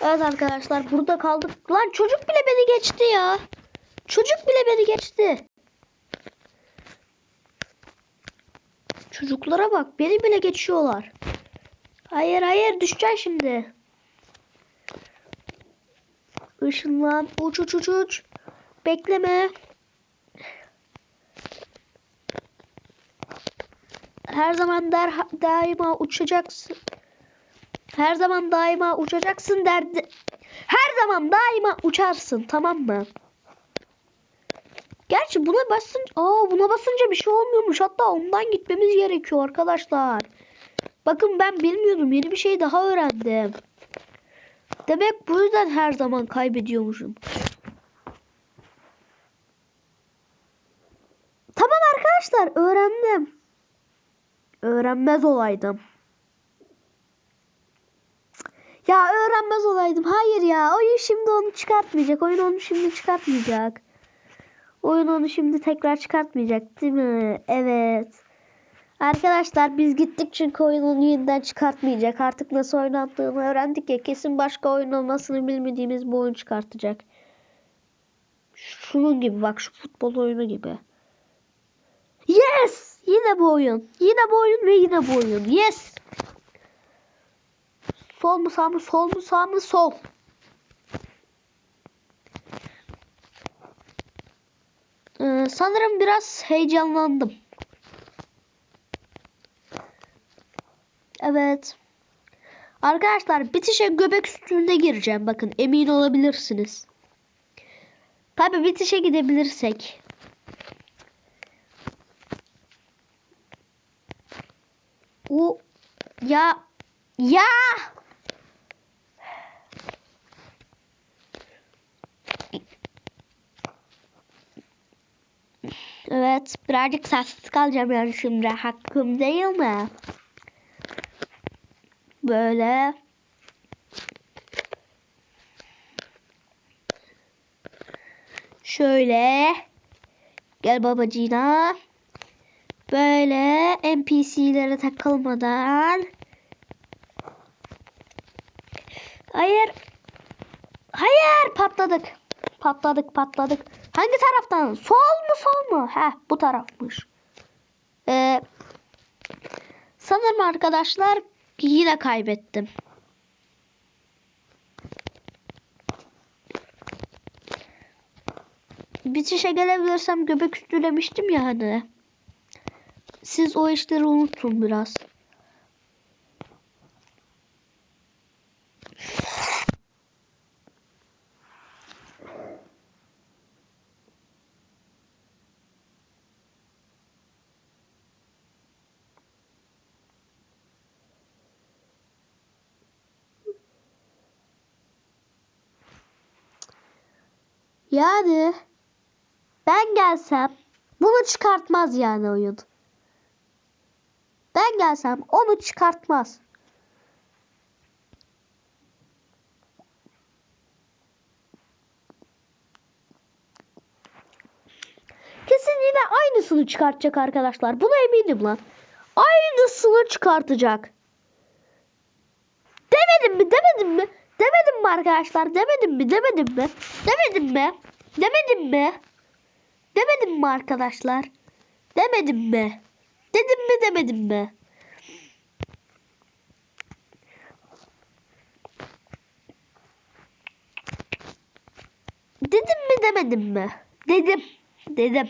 Evet arkadaşlar burada kaldık. Lan çocuk bile beni geçti ya. Çocuk bile beni geçti. Çocuklara bak beni bile geçiyorlar. Hayır hayır düşeceksin şimdi. Işınlan uç uç uç uç. Bekleme. Her zaman der, daima uçacaksın. Her zaman daima uçacaksın derdi. Her zaman daima uçarsın tamam mı? Gerçi buna basınca, aa buna basınca bir şey olmuyormuş. Hatta ondan gitmemiz gerekiyor arkadaşlar. Bakın ben bilmiyordum. Yeni bir şey daha öğrendim. Demek bu yüzden her zaman kaybediyormuşum. Tamam arkadaşlar öğrendim. Öğrenmez olaydım. Ya öğrenmez olaydım. Hayır ya. Oyun şimdi onu çıkartmayacak. Oyun onu şimdi çıkartmayacak. Oyun onu şimdi tekrar çıkartmayacak değil mi? Evet. Arkadaşlar biz gittik çünkü oyun onu yeniden çıkartmayacak. Artık nasıl oynandığını öğrendik ya. Kesin başka oyun olmasını bilmediğimiz bu oyun çıkartacak. Şunun gibi bak şu futbol oyunu gibi. Yes! Yine bu oyun. Yine bu oyun ve yine bu oyun. Yes! Sol mu sağ mı sol mu sağ mı sol. Ee, sanırım biraz heyecanlandım. Evet. Arkadaşlar bitişe göbek üstünde gireceğim. Bakın emin olabilirsiniz. Tabi bitişe gidebilirsek. O ya ya Evet, birazcık sessiz kalacağım yani şimdi. Hakkım değil mi? Böyle. Şöyle. Gel babacığına. Böyle NPC'lere takılmadan. Hayır. Hayır patladık. Patladık patladık. Hangi taraftan? Sol mu sol mu? Heh bu tarafmış. Ee, sanırım arkadaşlar yine kaybettim. Bitişe gelebilirsem göbek üstü demiştim ya hani. Siz o işleri unutun biraz. Yani ben gelsem bunu çıkartmaz yani oyun. Ben gelsem onu çıkartmaz. Kesin yine aynısını çıkartacak arkadaşlar. Buna eminim lan. Aynısını çıkartacak. Demedim mi? Demedim mi? Demedim mi arkadaşlar? Demedim mi? Demedim mi? Demedim mi? Demedim mi? Demedim mi arkadaşlar? Demedim mi? Dedim mi demedim mi? Dedim mi demedim mi? Dedim. Dedim.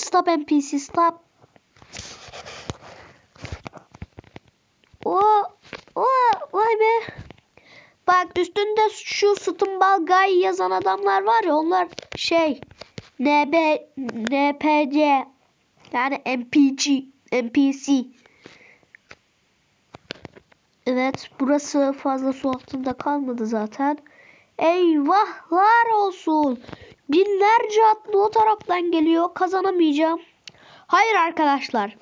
Stop NPC stop. O o vay be. Bak üstünde şu Stumbal Guy yazan adamlar var ya onlar şey NB NPC yani NPC NPC. Evet burası fazla su altında kalmadı zaten. Eyvahlar olsun. Binlerce atlı o taraftan geliyor. Kazanamayacağım. Hayır arkadaşlar.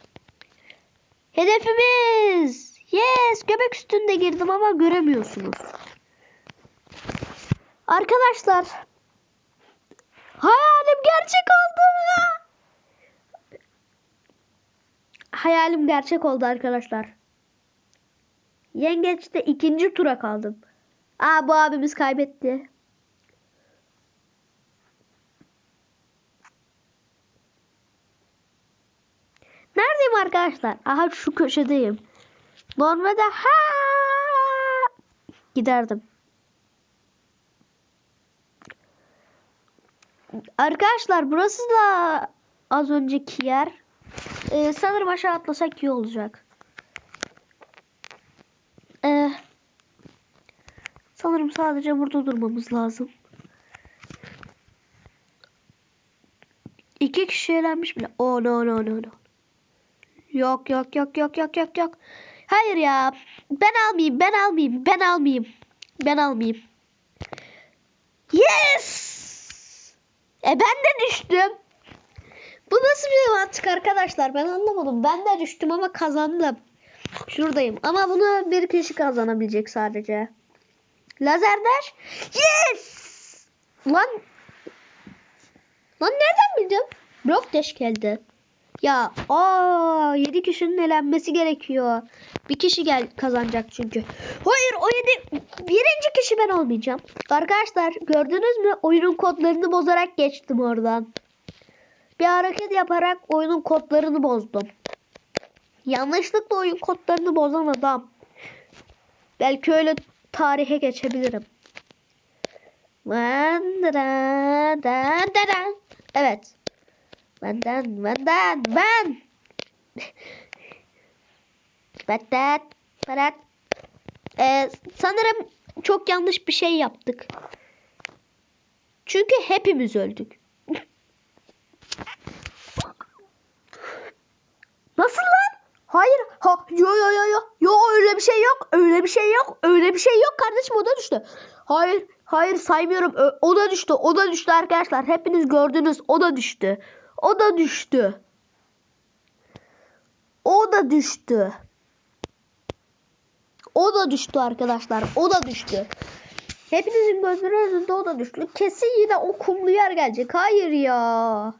Hedefimiz. Yes. Göbek üstünde girdim ama göremiyorsunuz. Arkadaşlar. Hayalim gerçek oldu. hayalim gerçek oldu arkadaşlar. Yengeçte ikinci tura kaldım. Aa bu abimiz kaybetti. Arkadaşlar? Aha şu köşedeyim. Normalde ha giderdim. Arkadaşlar burası da az önceki yer. Ee, sanırım aşağı atlasak iyi olacak. Ee, sanırım sadece burada durmamız lazım. İki kişi eğlenmiş bile. Oh no no no no. Yok yok yok yok yok yok yok. Hayır ya. Ben almayayım ben almayayım ben almayayım. Ben almayayım. Yes! E ben de düştüm. Bu nasıl bir mantık arkadaşlar? Ben anlamadım. Ben de düştüm ama kazandım. Şuradayım. Ama bunu bir kişi kazanabilecek sadece. Lazer dash. Yes! Lan. Lan nereden bildim? Blok dash geldi. Ya aa 7 kişinin elenmesi gerekiyor. Bir kişi gel kazanacak çünkü. Hayır o 7 birinci kişi ben olmayacağım. Arkadaşlar gördünüz mü? Oyunun kodlarını bozarak geçtim oradan. Bir hareket yaparak oyunun kodlarını bozdum. Yanlışlıkla oyun kodlarını bozan adam. Belki öyle tarihe geçebilirim. Evet. Benden, benden, ben. Benden, benden. Ee, sanırım çok yanlış bir şey yaptık. Çünkü hepimiz öldük. Nasıl lan? Hayır. Ha yo yo yo yo. Yo öyle bir şey yok. Öyle bir şey yok. Öyle bir şey yok kardeşim o da düştü. Hayır. Hayır saymıyorum. O da düştü. O da düştü arkadaşlar. Hepiniz gördünüz. O da düştü. O da düştü. O da düştü. O da düştü arkadaşlar. O da düştü. Hepinizin gözünün önünde o da düştü. Kesin yine o kumlu yer gelecek. Hayır ya.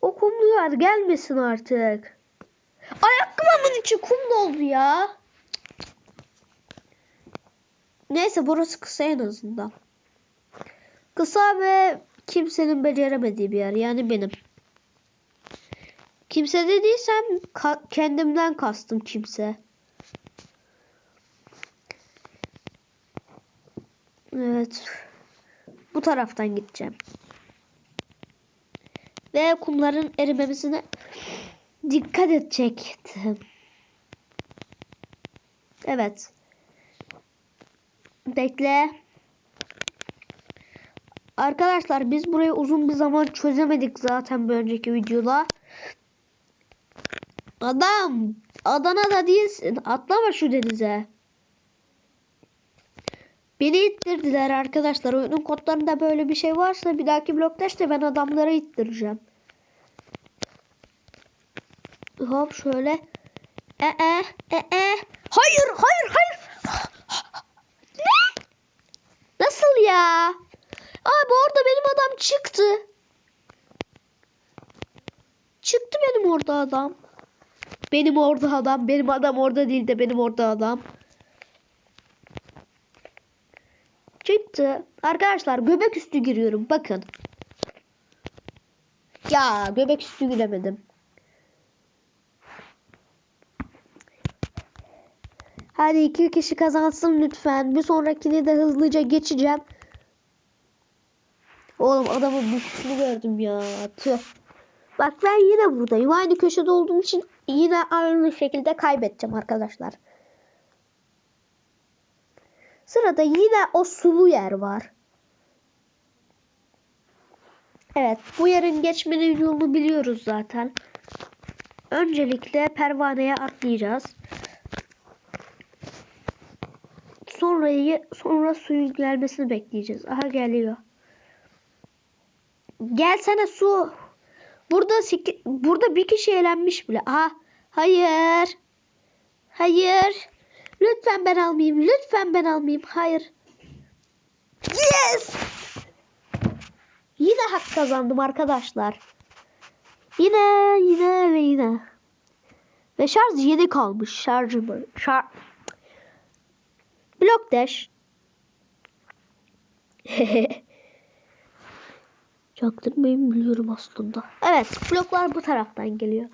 O kumlu yer gelmesin artık. Ayakkabımın içi kum doldu ya. Neyse burası kısa en azından. Kısa ve kimsenin beceremediği bir yer. Yani benim. Kimse dediysem ka- kendimden kastım kimse. Evet. Bu taraftan gideceğim. Ve kumların erimemesine dikkat edecektim. Evet. Bekle. Arkadaşlar biz burayı uzun bir zaman çözemedik zaten bir önceki videoda. Adam Adana'da değilsin. Atlama şu denize. Beni ittirdiler arkadaşlar. Oyunun kodlarında böyle bir şey varsa bir dahaki blokta işte ben adamları ittireceğim. Hop şöyle. E e e e. Hayır hayır hayır. Ne? Nasıl ya? Abi orada benim adam çıktı. Çıktı benim orada adam. Benim orada adam. Benim adam orada değil de benim orada adam. Çıktı. Arkadaşlar göbek üstü giriyorum. Bakın. Ya göbek üstü giremedim. Hadi iki kişi kazansın lütfen. Bir sonrakini de hızlıca geçeceğim. Oğlum adamın büyüsünü gördüm ya. Tüh. Bak ben yine buradayım. Aynı köşede olduğum için yine aynı şekilde kaybedeceğim arkadaşlar. Sırada yine o sulu yer var. Evet bu yerin geçmenin yolunu biliyoruz zaten. Öncelikle pervaneye atlayacağız. Sonra, sonra suyun gelmesini bekleyeceğiz. Aha geliyor. Gelsene su. Burada burada bir kişi eğlenmiş bile. Aha. Hayır. Hayır. Lütfen ben almayayım. Lütfen ben almayayım. Hayır. Yes. Yine hak kazandım arkadaşlar. Yine yine ve yine. Ve şarj yeni kalmış. Şarjı mı? Şar... Blok dash. Çaktırmayın biliyorum aslında. Evet bloklar bu taraftan geliyor.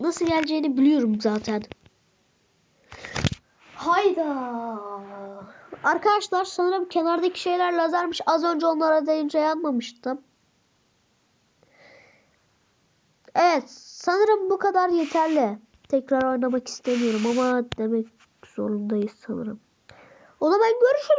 Nasıl geleceğini biliyorum zaten. Hayda. Arkadaşlar sanırım kenardaki şeyler lazermiş. Az önce onlara değince yanmamıştım. Evet sanırım bu kadar yeterli. Tekrar oynamak istemiyorum ama demek zorundayız sanırım. O zaman görüşürüz.